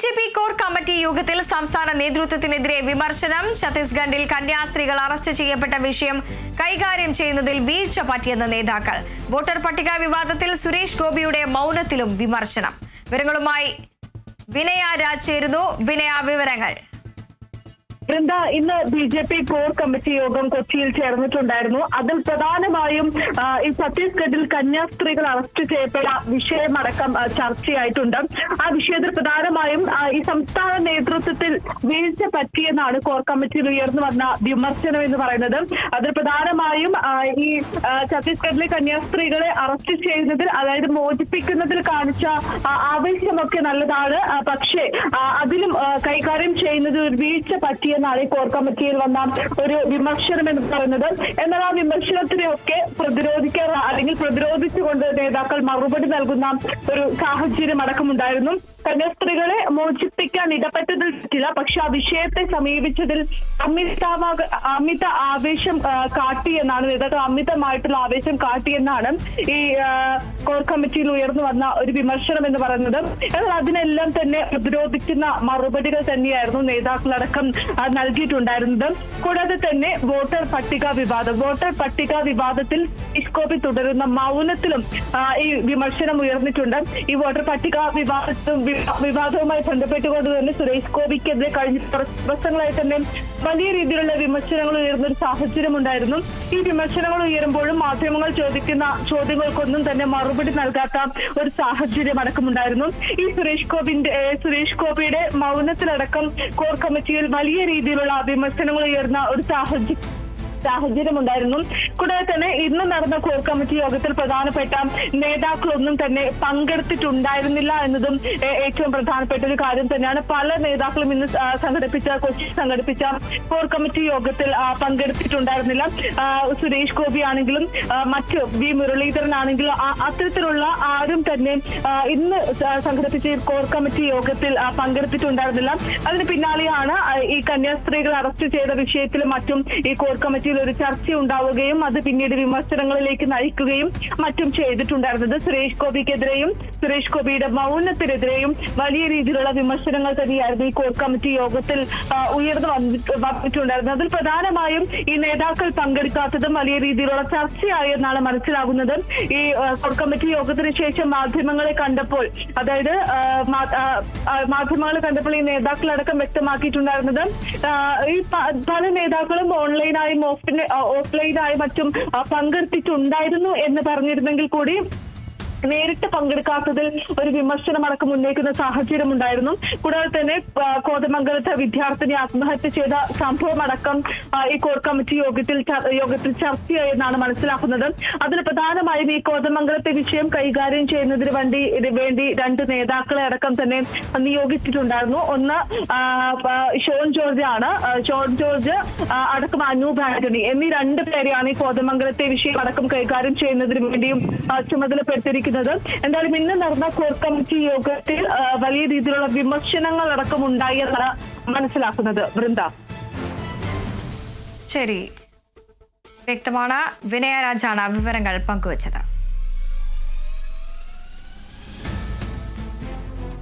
J P core committee യോഗത്തിൽ സംസ്ഥാന നേതൃത്വത്തിനെതിരെ വിമർശനം. ഛത്തീസ്ഗഡിൽ കന്യാസ്ത്രീകൾ അറസ്റ്റ് ചെയ്യപ്പെട്ട വിഷയം കൈകാര്യം ചെയ്യുന്നതിൽ വീഴ്ച പറ്റിയെന്ന് നേതാക്കൾ. വോട്ടർ പട്ടിക വിവാദത്തിൽ സുരേഷ് ഗോപിയുടെ മൗനത്തിലും വിമർശനം. വിവരങ്ങളുമായി വിനയ രാജ് ചേരുന്നു. വിനയ വിവരങ്ങൾ. വൃന്ദ ഇന്ന് B J P core committee യോഗം കൊച്ചിയിൽ ചേർന്നിട്ടുണ്ടായിരുന്നു. അതിൽ പ്രധാനമായും ഈ ഛത്തീസ്ഗഡിൽ കന്യാസ്ത്രീകൾ അറസ്റ്റ് ചെയ്യപ്പെട്ട വിഷയമടക്കം ചർച്ചയായിട്ടുണ്ട്. ആ വിഷയത്തിൽ പ്രധാനമായും ഈ സംസ്ഥാന നേതൃത്വത്തിൽ വീഴ്ച പറ്റിയെന്നാണ് കോർ കമ്മിറ്റിയിൽ ഉയർന്നു വന്ന വിമർശനം എന്ന് പറയുന്നത്. അതിൽ പ്രധാനമായും ഈ ഛത്തീസ്ഗഡിലെ കന്യാസ്ത്രീകളെ അറസ്റ്റ് ചെയ്യുന്നതിൽ അതായത് മോചിപ്പിക്കുന്നതിൽ കാണിച്ച ആവേശമൊക്കെ നല്ലതാണ്. പക്ഷേ അതിലും കൈകാര്യം ചെയ്യുന്നത് ഒരു വീഴ്ച പറ്റിയെന്നാണ് ഈ കോർ കമ്മിറ്റിയിൽ വന്ന ഒരു വിമർശനം എന്ന് പറയുന്നത്. എന്നാൽ ആ വിമർശനത്തിനെയൊക്കെ പ്രതിരോധിക്കാൻ അല്ലെങ്കിൽ പ്രതിരോധിച്ചുകൊണ്ട് നേതാക്കൾ മറുപടി നൽകുന്ന ഒരു സാഹചര്യം അടക്കമുണ്ടായിരുന്നു. കന്യാസ്ത്രീകളെ മോചിപ്പിക്കാൻ ഇടപെട്ടതിൽ പറ്റില്ല. പക്ഷെ ആ വിഷയത്തെ സമീപിച്ചതിൽ അമിതാവ അമിത ആവേശം കാട്ടി എന്നാണ് നേതാക്കൾ അമിതമായിട്ടുള്ള ആവേശം കാട്ടി എന്നാണ് ഈ കോർ കമ്മിറ്റിയിൽ ഉയർന്നു വന്ന ഒരു വിമർശനം എന്ന് പറയുന്നത്. എന്നാൽ അതിനെല്ലാം തന്നെ പ്രതിരോധിക്കുന്ന മറുപടികൾ തന്നെയായിരുന്നു നേതാക്കളടക്കം നൽകിയിട്ടുണ്ടായിരുന്നത്. കൂടാതെ തന്നെ വോട്ടർ പട്ടിക വിവാദം. വോട്ടർ പട്ടിക വിവാദത്തിൽ ഇസ്കോപ്പിൽ തുടരുന്ന മൗനത്തിലും ഈ വിമർശനം ഉയർന്നിട്ടുണ്ട്. ഈ വോട്ടർ പട്ടിക വിവാദത്തും വിവാദവുമായി ബന്ധപ്പെട്ടുകൊണ്ട് തന്നെ സുരേഷ് ഗോപിക്കെതിരെ കഴിഞ്ഞ ദിവസങ്ങളായി തന്നെ വലിയ രീതിയിലുള്ള വിമർശനങ്ങൾ ഉയർന്ന ഒരു സാഹചര്യം ഉണ്ടായിരുന്നു. ഈ വിമർശനങ്ങൾ ഉയരുമ്പോഴും മാധ്യമങ്ങൾ ചോദിക്കുന്ന ചോദ്യങ്ങൾക്കൊന്നും തന്നെ മറുപടി നൽകാത്ത ഒരു സാഹചര്യം അടക്കമുണ്ടായിരുന്നു. ഈ സുരേഷ് ഗോപിന്റെ സുരേഷ് ഗോപിയുടെ മൗനത്തിലടക്കം കോർ കമ്മിറ്റിയിൽ വലിയ രീതിയിലുള്ള വിമർശനങ്ങൾ ഉയർന്ന ഒരു സാഹചര്യം സാഹചര്യം ഉണ്ടായിരുന്നു കൂടാതെ തന്നെ ഇന്ന് നടന്ന കോർ കമ്മിറ്റി യോഗത്തിൽ പ്രധാനപ്പെട്ട നേതാക്കളൊന്നും തന്നെ പങ്കെടുത്തിട്ടുണ്ടായിരുന്നില്ല എന്നതും ഏറ്റവും പ്രധാനപ്പെട്ട ഒരു കാര്യം തന്നെയാണ്. പല നേതാക്കളും ഇന്ന് സംഘടിപ്പിച്ച കൊച്ചി സംഘടിപ്പിച്ച കോർ കമ്മിറ്റി യോഗത്തിൽ പങ്കെടുത്തിട്ടുണ്ടായിരുന്നില്ല. സുരേഷ് ഗോപി ആണെങ്കിലും മറ്റ് വി മുരളീധരൻ ആണെങ്കിലും അത്തരത്തിലുള്ള ആരും തന്നെ ഇന്ന് സംഘടിപ്പിച്ച കോർ കമ്മിറ്റി യോഗത്തിൽ പങ്കെടുത്തിട്ടുണ്ടായിരുന്നില്ല. അതിന് പിന്നാലെയാണ് ഈ കന്യാസ്ത്രീകൾ അറസ്റ്റ് ചെയ്ത വിഷയത്തിലും മറ്റും ഈ കോർ കമ്മിറ്റിയിൽ ഒരു ചർച്ച ഉണ്ടാവുകയും അത് പിന്നീട് വിമർശനങ്ങളിലേക്ക് നയിക്കുകയും മറ്റും ചെയ്തിട്ടുണ്ടായിരുന്നത് സുരേഷ് ഗോപിക്കെതിരെയും സുരേഷ് ഗോപിയുടെ മൗനത്തിനെതിരെയും വലിയ രീതിയിലുള്ള വിമർശനങ്ങൾ തന്നെയായിരുന്നു ഈ കോർ കമ്മിറ്റി യോഗത്തിൽ ഉയർന്നു വന്നിട്ട് വന്നിട്ടുണ്ടായിരുന്നത്. അതിൽ പ്രധാനമായും ഈ നേതാക്കൾ പങ്കെടുക്കാത്തതും വലിയ രീതിയിലുള്ള ചർച്ചയായി എന്നാണ് മനസ്സിലാകുന്നത്. ഈ കോർ കമ്മിറ്റി യോഗത്തിന് ശേഷം മാധ്യമങ്ങളെ കണ്ടപ്പോൾ അതായത് മാധ്യമങ്ങളെ കണ്ടപ്പോൾ ഈ നേതാക്കളടക്കം വ്യക്തമാക്കിയിട്ടുണ്ടായിരുന്നത് ഈ പല നേതാക്കളും ഓൺലൈനായും ഓഫ്ലൈനായും മറ്റും പങ്കെടുത്തിട്ടുണ്ടായിരുന്നു എന്ന് പറഞ്ഞിരുന്നെങ്കിൽ കൂടി നേരിട്ട് പങ്കെടുക്കാത്തതിൽ ഒരു വിമർശനം അടക്കം ഉന്നയിക്കുന്ന സാഹചര്യം ഉണ്ടായിരുന്നു. കൂടാതെ തന്നെ കോതമംഗലത്തെ വിദ്യാർത്ഥിനി ആത്മഹത്യ ചെയ്ത സംഭവം അടക്കം ഈ കോർ കമ്മിറ്റി യോഗത്തിൽ യോഗത്തിൽ ചർച്ചയായി എന്നാണ് മനസ്സിലാക്കുന്നത്. അതിൽ പ്രധാനമായും ഈ കോതമംഗലത്തെ വിഷയം കൈകാര്യം ചെയ്യുന്നതിന് വേണ്ടി വേണ്ടി രണ്ട് നേതാക്കളെ അടക്കം തന്നെ നിയോഗിച്ചിട്ടുണ്ടായിരുന്നു. ഒന്ന് ഷോൺ ജോർജ് ആണ്. ഷോൺ ജോർജ് അടക്കം അനൂപ് ആന്റണി എന്നീ രണ്ട് പേരെയാണ് ഈ കോതമംഗലത്തെ വിഷയം അടക്കം കൈകാര്യം ചെയ്യുന്നതിന് വേണ്ടിയും ആ, ചുമതലപ്പെടുത്തിയിരിക്കുന്നത് എന്തായാലും ഇന്ന് നടന്ന കോർ കമ്മിറ്റി യോഗത്തിൽ വലിയ രീതിയിലുള്ള വിമർശനങ്ങൾ അടക്കം ഉണ്ടായി എന്നാണ് മനസ്സിലാക്കുന്നത്. വൃന്ദ. ശരി. വ്യക്തമാണ്. വിനയരാജാണ് വിവരങ്ങൾ പങ്കുവച്ചത്.